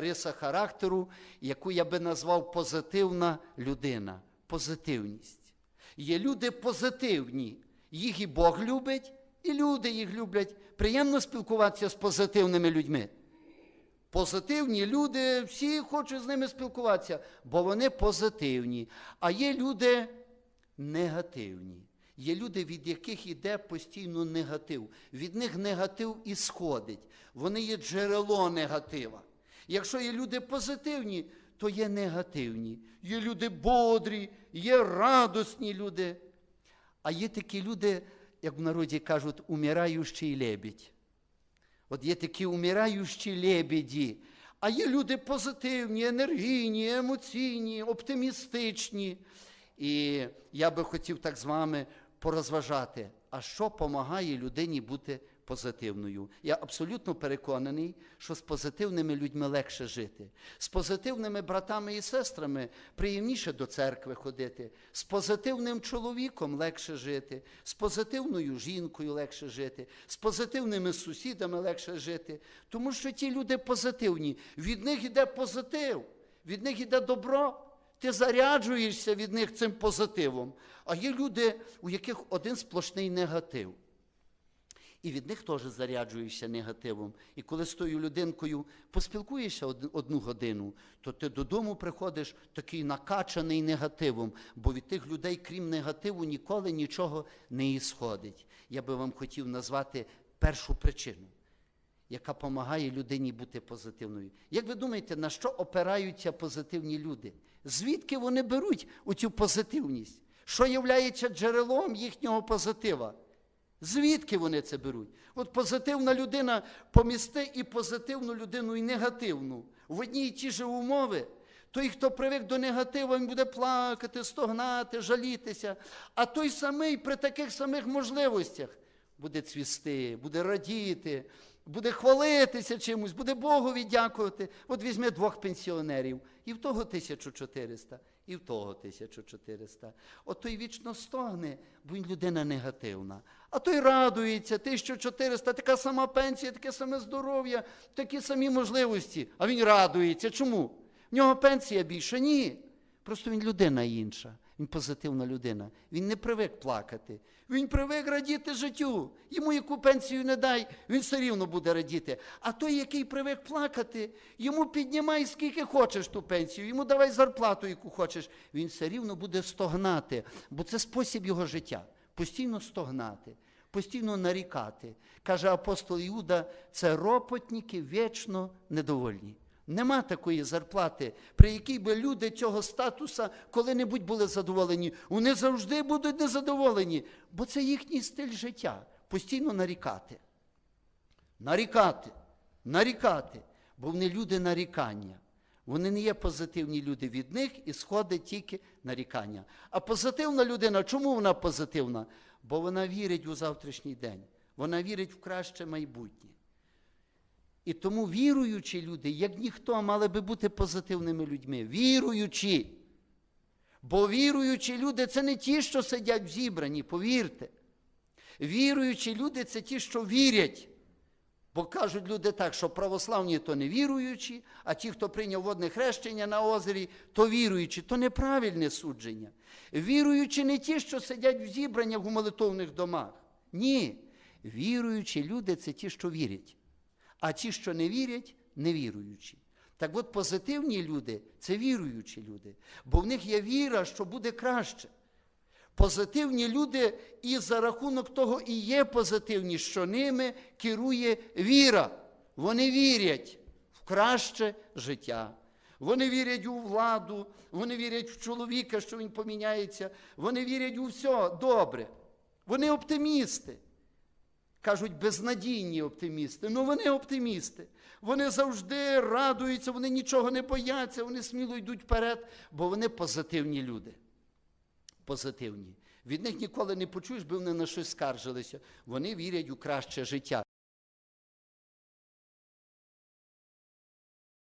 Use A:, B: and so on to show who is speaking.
A: риса характеру, яку я би назвав позитивна людина. Позитивність. Є люди позитивні. Їх і Бог любить, і люди їх люблять. Приємно спілкуватися з позитивними людьми. Позитивні люди, всі хочуть з ними спілкуватися, бо вони позитивні. А є люди негативні. Є люди, від яких йде постійно негатив. Від них негатив і сходить. Вони є джерело негатива. Якщо є люди позитивні, то є негативні. Є люди бодрі, є радісні люди. А є такі люди, як в народі кажуть, умираючий лебідь. От є такі умираючі лебеді, а є люди позитивні, енергійні, емоційні, оптимістичні. І я би хотів так з вами порозважати, а що допомагає людині бути позитивною. Я абсолютно переконаний, що з позитивними людьми легше жити. З позитивними братами і сестрами приємніше до церкви ходити, з позитивним чоловіком легше жити, з позитивною жінкою легше жити, з позитивними сусідами легше жити. Тому що ті люди позитивні, від них йде позитив, від них йде добро. Ти заряджуєшся від них цим позитивом. А є люди, у яких один сплошний негатив. І від них теж заряджуєшся негативом. І коли з тою людинкою поспілкуєшся одну годину, то ти додому приходиш такий накачаний негативом, бо від тих людей, крім негативу, ніколи нічого не ісходить. Я би вам хотів назвати першу причину, яка допомагає людині бути позитивною. Як ви думаєте, на що опираються позитивні люди? Звідки вони беруть оцю позитивність? Що є джерелом їхнього позитива? Звідки вони це беруть? От позитивна людина помісти і позитивну людину, і негативну. В одній і ті ж умови. Той, хто привик до негативу, він буде плакати, стогнати, жалітися. А той самий при таких самих можливостях буде цвісти, буде радіти, буде хвалитися чимось, буде Богові дякувати. От візьме двох пенсіонерів, і в того 1400, і в того 1400. От той вічно стогне, бо він людина негативна. А той радується, 1400, така сама пенсія, таке саме здоров'я, такі самі можливості. А він радується. Чому? В нього пенсія більша? Ні. Просто він людина інша. Він позитивна людина. Він не привик плакати. Він привик радіти життю. Йому яку пенсію не дай, він все рівно буде радіти. А той, який привик плакати, йому піднімай скільки хочеш ту пенсію, йому давай зарплату, яку хочеш. Він все рівно буде стогнати, бо це спосіб його життя. Постійно стогнати, постійно нарікати. Каже апостол Іуда, це ропотники вічно недовольні. Нема такої зарплати, при якій би люди цього статуса коли-небудь були задоволені. Вони завжди будуть незадоволені, бо це їхній стиль життя. Постійно нарікати. Нарікати, нарікати, бо вони люди нарікання. Вони не є позитивні люди від них і сходить тільки нарікання. А позитивна людина, чому вона позитивна? Бо вона вірить у завтрашній день, вона вірить в краще майбутнє. І тому віруючі люди, як ніхто, мали би бути позитивними людьми. Віруючі. Бо віруючі люди це не ті, що сидять в зібранні, повірте. Віруючі люди це ті, що вірять. Бо кажуть люди так, що православні то не віруючі, а ті, хто прийняв водне хрещення на озері, то віруючі, то неправильне судження. Віруючі не ті, що сидять в зібраннях у молитовних домах. Ні. Віруючі люди це ті, що вірять. А ті, що не вірять, невіруючі. Так от позитивні люди це віруючі люди, бо в них є віра, що буде краще. Позитивні люди і за рахунок того і є позитивні, що ними керує віра. Вони вірять в краще життя. Вони вірять у владу, вони вірять в чоловіка, що він поміняється, вони вірять у все добре. Вони оптимісти. Кажуть, безнадійні оптимісти. Ну вони оптимісти. Вони завжди радуються, вони нічого не бояться, вони сміло йдуть вперед, бо вони позитивні люди. Позитивні. Від них ніколи не почуєш, би вони на щось скаржилися. Вони вірять у краще життя.